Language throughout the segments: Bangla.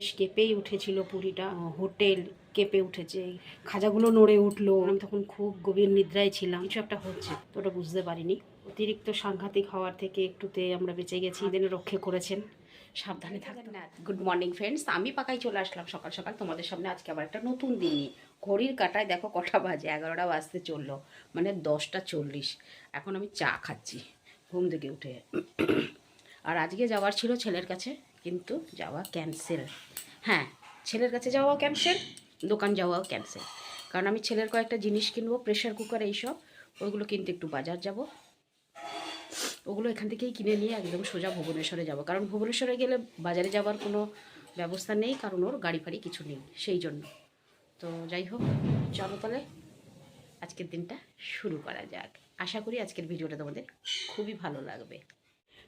বেশ কেঁপেই উঠেছিল পুরীটা হোটেল কেঁপে উঠেছে খাজাগুলো নড়ে উঠল। আমি তখন খুব গভীর নিদ্রায় ছিলাম, কিছু একটা হচ্ছে, তো ওটা বুঝতে পারিনি। অতিরিক্ত সাংঘাতিক হওয়ার থেকে একটুতে আমরা বেঁচে গেছি দিনে রক্ষে করেছেন। সাবধানে থাকবেন না গুড মর্নিং ফ্রেন্ডস আমি পাকাই চলে আসলাম সকাল সকাল। তোমাদের সামনে আজকে আবার একটা নতুন দিন। নিয়ে ঘড়ির কাটায় দেখো কটা বাজে, এগারোটা বাজতে চলল মানে দশটা চল্লিশ। এখন আমি চা খাচ্ছি, ঘুম থেকে উঠে। আর আজকে যাওয়ার ছিল ছেলের কাছে, কিন্তু যাওয়া ক্যান্সেল হ্যাঁ ছেলের কাছে যাওয়াও ক্যান্সেল দোকান যাওয়াও ক্যান্সেল কারণ আমি ছেলের কয়েকটা জিনিস কিনবো প্রেশার কুকার এইসব ওইগুলো কিনতে একটু বাজার যাব। ওগুলো এখান থেকেই কিনে নিয়ে একদম সোজা ভুবনেশ্বরে যাব। কারণ ভুবনেশ্বরে গেলে বাজারে যাওয়ার কোনো ব্যবস্থা নেই, কারণ ওর গাড়ি ফাড়ি কিছু নেই, সেই জন্য। তো যাই হোক, চলো তাহলে আজকের দিনটা শুরু করা যাক। আশা করি আজকের ভিডিওটা তোমাদের খুবই ভালো লাগবে।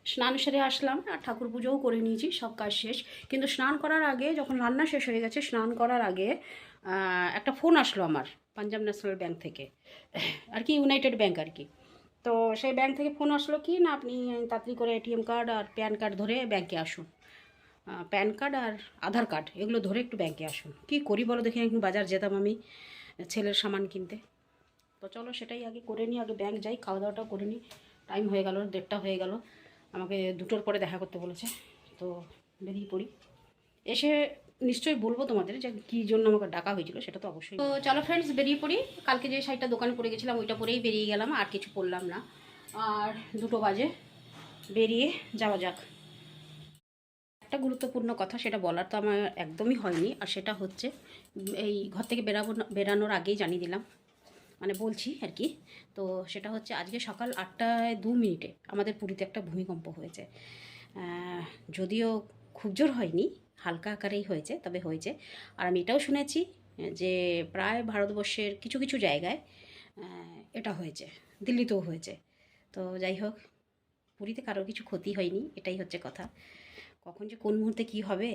স্নান সেরে আসলাম, আর ঠাকুর পুজোও করে নিয়েছি, সব কাজ শেষ। কিন্তু স্নান করার আগে, যখন রান্না শেষ হয়ে গেছে, স্নান করার আগে একটা ফোন আসলো আমার, পাঞ্জাব ন্যাশনাল ব্যাংক থেকে। আর কি, ইউনাইটেড ব্যাংক আর কি। তো সেই ব্যাংক থেকে ফোন আসলো কি, না, আপনি তাড়াতাড়ি করে এটিএম কার্ড আর প্যান কার্ড ধরে ব্যাংকে আসুন। প্যান কার্ড আর আধার কার্ড এগুলো ধরে একটু ব্যাংকে আসুন। কি করি বলো, দেখি একদিন বাজার যেতাম আমি, ছেলের সামান কিনতে। তো চলো সেটাই আগে করে নিই, আগে ব্যাংক যাই খাওয়া দাওয়াটা করে নিই। টাইম হয়ে গেল, দেড়টা হয়ে গেল। আমাকে দুটোর পরে দেখা করতে বলেছে। তো বেরিয়ে পড়ি। এসে নিশ্চয়ই বলব তোমাদের যে কী জন্য আমাকে ডাকা হয়েছিল, সেটা তো অবশ্যই। তো চলো ফ্রেন্ডস বেরিয়ে পড়ি। কালকে যে শাড়িটা দোকানে পরে গেছিলাম, ওইটা পরেই বেরিয়ে গেলাম, আর কিছু পরলাম না। আর দুটো বাজে। বেরিয়ে যাওয়া যাক। একটা গুরুত্বপূর্ণ কথা, সেটা বলার তো আমার একদমই হয়নি, আর সেটা হচ্ছে, এই ঘর থেকে বেরাবো বেরানোর আগেই জানিয়ে দিলাম। মানে বলছি আর কি। তো সেটা হচ্ছে আজকে সকাল আটটায় দু মিনিটে আমাদের পুরীতে একটা ভূমিকম্প হয়েছে। যদিও খুব জোর হয়নি, হালকা আকারেই হয়েছে, তবে হয়েছে। আর আমি এটাও শুনেছি যে প্রায় ভারতবর্ষের কিছু কিছু জায়গায় এটা হয়েছে, দিল্লিতেও হয়েছে। তো যাই হোক, পুরীতে কারোর কিছু ক্ষতি হয়নি, এটাই হচ্ছে কথা। কখন যে কোন মুহূর্তে কি হবে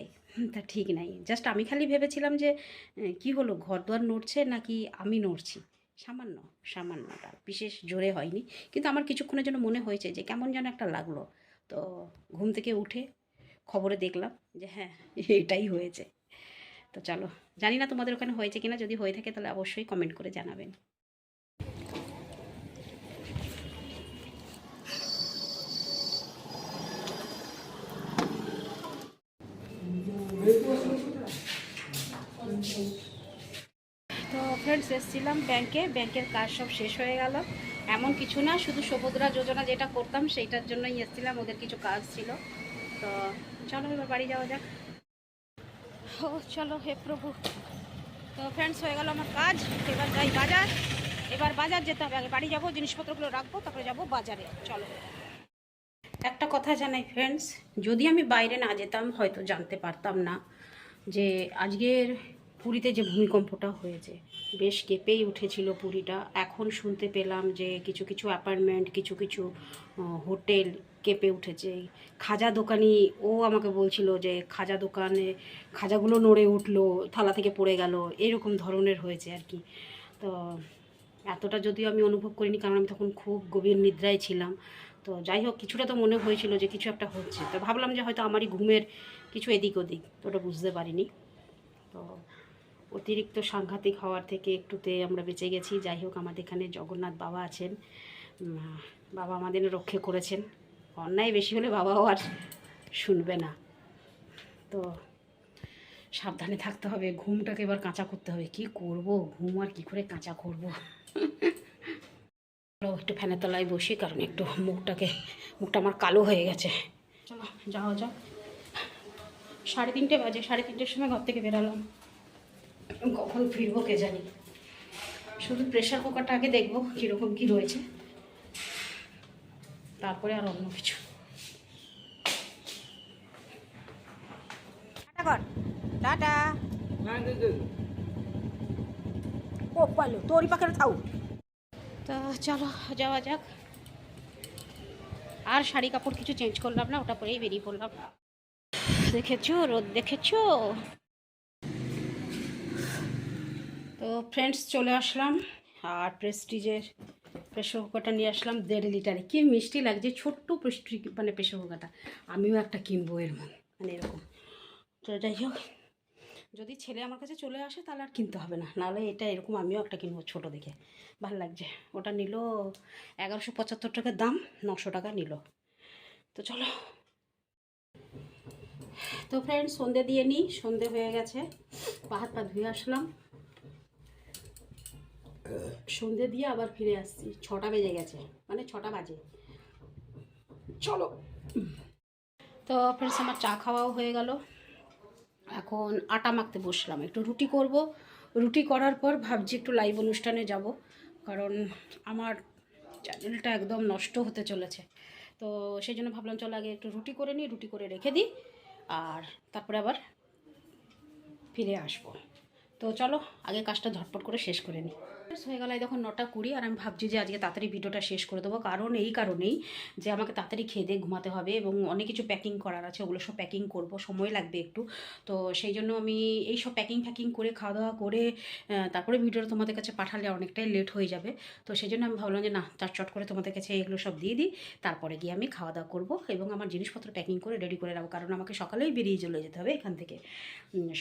তা ঠিক নাই। জাস্ট আমি খালি ভেবেছিলাম যে কি হলো, ঘর দুয়ার নড়ছে নাকি আমি নড়ছি? সামান্য, সামান্যটা, বিশেষ জোরে হয়নি। কিন্তু আমার কিছুক্ষণের জন্য মনে হয়েছে যে কেমন যেন একটা লাগল। তো ঘুম থেকে উঠে খবরে দেখলাম যে হ্যাঁ এটাই হয়েছে। তো চলো, জানি না তোমাদের ওখানে হয়েছে কিনা, যদি হয়ে থাকে তাহলে অবশ্যই কমেন্ট করে জানাবেন। তো ফ্রেন্ডস এসেছিলাম ব্যাংকে, ব্যাংকের কাজ সব শেষ হয়ে গেল। এমন কিছু না, শুধু সুভদ্রা যোজনা যেটা করতাম সেইটার জন্যই এসেছিলাম, ওদের কিছু কাজ ছিল। তো চলো এবার বাড়ি যাওয়া যাক। ও, চলো হে প্রভু। তো ফ্রেন্ডস হয়ে গেল আমার কাজ। এবার যাই বাজার। এবার বাজার যেতে হবে। আগে বাড়ি যাব, জিনিসপত্রগুলো রাখব, তারপরে যাব বাজারে। চলো। একটা কথা জানাই ফ্রেন্ডস যদি আমি বাইরে না যেতাম, হয়তো জানতে পারতাম না যে আজকের পুরীতে যে ভূমিকম্পটা হয়েছে, বেশ কেঁপেই উঠেছিল পুরীটা। এখন শুনতে পেলাম যে কিছু কিছু অ্যাপার্টমেন্ট, কিছু কিছু হোটেল কেঁপে উঠেছে। খাজা দোকানি, ও আমাকে বলছিল যে খাজা দোকানে, খাজাগুলো নড়ে উঠল, থালা থেকে পড়ে গেল, এরকম ধরনের হয়েছে আর কি। তো এতটা যদিও আমি অনুভব করিনি, কারণ আমি তখন খুব গভীর নিদ্রায় ছিলাম। তো যাই হোক, কিছুটা তো মনে হয়েছিল যে কিছু একটা হচ্ছে। তো ভাবলাম যে হয়তো আমারই ঘুমের কিছু এদিক ওদিক, তো ওটা বুঝতে পারিনি। তো অতিরিক্ত সাংঘাতিক হওয়ার থেকে একটুতে আমরা বেঁচে গেছি। যাই হোক, আমাদের এখানে জগন্নাথ বাবা আছেন। বাবা আমাদের রক্ষে করেছেন। অন্যায় বেশি হলে বাবাও আর শুনবে না। তো সাবধানে থাকতে হবে। ঘুমটাকে এবার কাঁচা করতে হবে। কি করব? ঘুম আর কি করে কাঁচা করব? চলো, একটু ফ্যানের তলায় বসি, কারণ একটু মুখটাকে, মুখটা আমার কালো হয়ে গেছে। চলো, যাওয়া যাক। সাড়ে তিনটে বাজে। সাড়ে তিনটের সময় ঘর থেকে বেরালাম। কখন ফিরবো কে জানি। শুধু প্রেশার কুকারটা আগে দেখব কীরকম কী রয়েছে তারপরে আর অন্য কিছু। টাটা কর। টাটা। ও পাইলো তোরই পাখের থাও তা চলো যাওয়া যাক। আর শাড়ি কাপড় কিছু চেঞ্জ করলাম না ওটা পরেই বেরিয়ে পড়লাম। দেখেছ? রোদ দেখেছ? তো ফ্রেন্ডস চলে আসলাম আর প্রেস্টিজের প্রেশার কুকারটা নিয়ে আসলাম দেড় লিটারে। কী মিষ্টি লাগছে, ছোট্ট প্রেস্টি মানে প্রেশার কুকারটা আমিও একটা কিনবো এর মন মানে এরকম। তো যাই হোক, যদি ছেলে আমার কাছে চলে আসে তাহলে আর কিনতে হবে না, নাহলে এটা এরকম আমিও একটা কিনবো ছোটো দেখে। ভালো লাগছে। ওটা নিল এগারোশো পঁচাত্তর টাকার দাম, নশো টাকা নিল। তো চলো। তো ফ্রেন্ড সন্ধে দিয়ে নিই, সন্ধে হয়ে গেছে। পা হাত পা ধুয়ে আসলাম। সন্ধে দিয়ে আবার ফিরে আসছি। ছটা বেজে গেছে। মানে ছটা বাজে। চলো। তো ফ্রেন্ডস আমার চা খাওয়াও হয়ে গেল। এখন আটা মাখতে বসলাম। একটু রুটি করব। রুটি করার পর ভাবছি একটু লাইভ অনুষ্ঠানে যাব। কারণ আমার চ্যানেলটা একদম নষ্ট হতে চলেছে। তো সেই জন্য ভাবলাম, চলো আগে একটু রুটি করে নিই, রুটি করে রেখে দিই। আর তারপরে আবার ফিরে আসব। তো চলো, আগে কাজটা ঝটপট করে শেষ করে নিই। হয়ে গেল দেখো নটা কুড়ি, আর আমি ভাবছি যে আজকে তাড়াতাড়ি ভিডিওটা শেষ করে দেবো। কারণ এই কারণেই যে আমাকে তাড়াতাড়ি খেয়ে দিয়ে ঘুমাতে হবে এবং অনেক কিছু প্যাকিং করার আছে, ওগুলো সব প্যাকিং করব, সময় লাগবে একটু। তো সেই জন্য আমি এই সব প্যাকিং ফ্যাকিং করে খাওয়া দাওয়া করে তারপরে ভিডিওটা তোমাদের কাছে পাঠালে অনেকটাই লেট হয়ে যাবে। তো সেই জন্য আমি ভাবলাম যে না চার চট করে তোমাদের কাছে এগুলো সব দিয়ে দিই, তারপরে গিয়ে আমি খাওয়া দাওয়া করব এবং আমার জিনিসপত্র প্যাকিং করে রেডি করে রাখব কারণ আমাকে সকালেই বেরিয়ে চলে যেতে হবে এখান থেকে।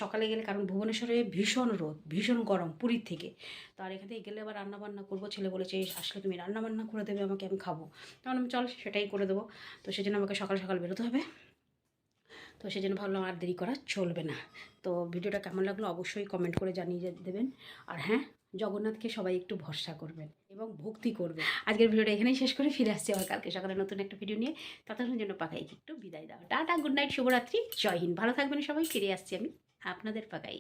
সকালে গেলে, কারণ ভুবনেশ্বরে ভীষণ রোদ, ভীষণ গরম পুরীর থেকে। তো আর এখান থেকে গেলে আবার রান্না বান্না করব। ছেলে বলেছে "এই আসলে তুমি রান্না বান্না করে দেবে, আমাকে আমি খাব। তখন আমি, চল, সেটাই করে দেবো। তো সেজন্য আমাকে সকাল সকাল বেরোতে হবে। তো সেই জন্য ভাবলাম, আর দেরি করা চলবে না। তো ভিডিওটা কেমন লাগল অবশ্যই কমেন্ট করে জানিয়ে দেবেন। আর হ্যাঁ জগন্নাথকে সবাই একটু ভরসা করবেন এবং ভক্তি করবেন। আজকের ভিডিওটা এখানেই শেষ করে ফিরে আসছি আবার কালকে সকালে নতুন একটা ভিডিও নিয়ে। ততক্ষণের জন্য পাকাইকে একটু বিদায় দাও টাটা গুড নাইট শুভরাত্রি, জয় হিন্দ। ভালো থাকবেন সবাই, ফিরে আসছি আমি আপনাদের পাকাই